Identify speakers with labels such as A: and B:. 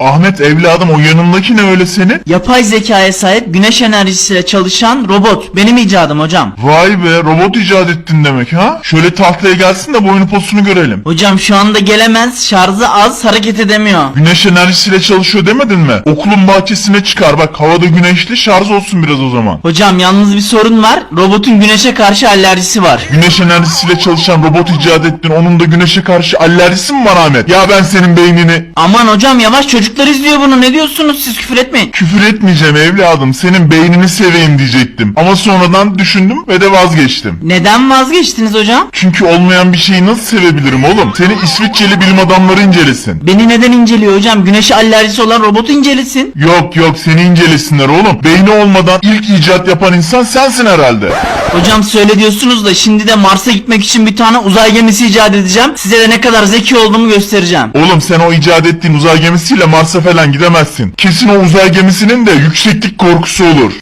A: Ahmet evladım o yanındaki ne öyle senin?
B: Yapay zekaya sahip güneş enerjisiyle çalışan robot. Benim icadım hocam.
A: Vay be robot icat ettin demek ha? Şöyle tahtaya gelsin de boyunu posunu görelim.
B: Hocam şu anda gelemez, şarjı az, hareket edemiyor.
A: Güneş enerjisiyle çalışıyor demedin mi? Okulun bahçesine çıkar bak havada güneşli şarj olsun biraz o zaman.
B: Hocam yalnız bir sorun var. Robotun güneşe karşı alerjisi var.
A: Güneş enerjisiyle çalışan robot icat ettin onun da güneşe karşı alerjisi mi var Ahmet? Ya ben senin beynini...
B: Aman hocam yavaş çocuklar izliyor bunu. Ne diyorsunuz siz küfür etmeyin.
A: Küfür etmeyeceğim evladım senin beynini seveyim diyecektim. Ama sonradan düşündüm ve de vazgeçtim.
B: Neden vazgeçtiniz hocam?
A: Çünkü olmayan bir şeyi nasıl sevebilirim oğlum? Seni İsviçreli bilim adamları incelesin.
B: Beni neden inceliyor hocam? Güneşe alerjisi olan robotu incelesin.
A: Yok yok seni incelesinler oğlum. Beyni olmadan ilk icat yapan insan sensin herhalde.
B: Hocam söyle diyorsunuz da şimdi de Mars'a gitmek için bir tane uzay gemisi icat edeceğim. Size de ne kadar zeki olduğumu göstereceğim.
A: Oğlum sen o icat ettiğin uzay gemisiyle Mars'a falan gidemezsin. Kesin o uzay gemisinin de yükseklik korkusu olur.